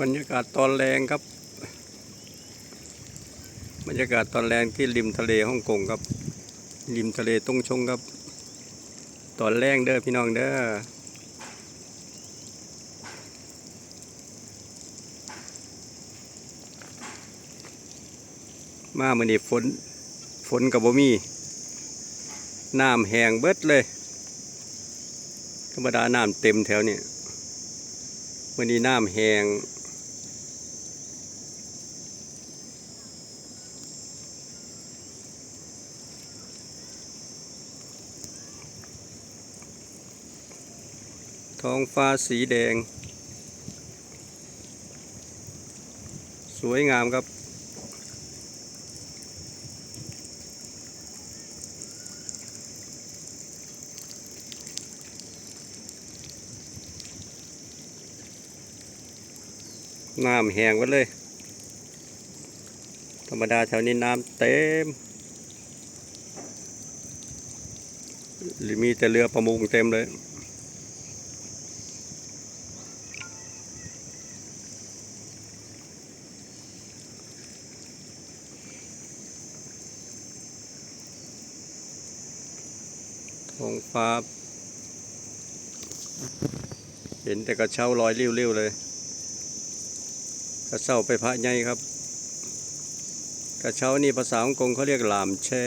บรรยากาศตอนแรงครับ บรรยากาศตอนแรงที่ริมทะเลฮ่องกงครับ ริมทะเลตงชงครับ ตอนแรงเด้อพี่น้องเด้อมามื่อนี้ฝนฝนกับบ่มีน้ำแห้งเบิดเลย ธรรมดาน้ำเต็มแถวเนี่ยวันนี้น้ำแห้ง ท้องฟ้าสีแดง สวยงามครับ น้ำแห้งหมดเลย ธรรมดาแถวนี้น้ำเต็มหรือมีแต่เรือประมงเต็มเลย ท้องฟ้า เห็นแต่กระเช้าลอยริ้วๆเลยกระเช้าไปพระใหญ่ครับ กระเช้านี่ภาษาฮ่องกงเขาเรียกหลามแช่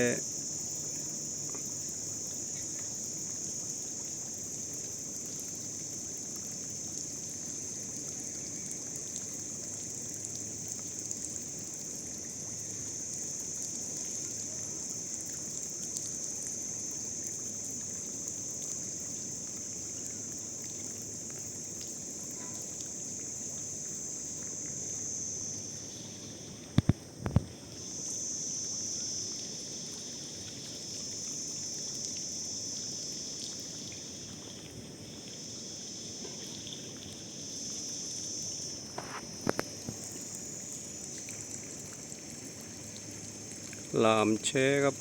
ลามแช่ครับ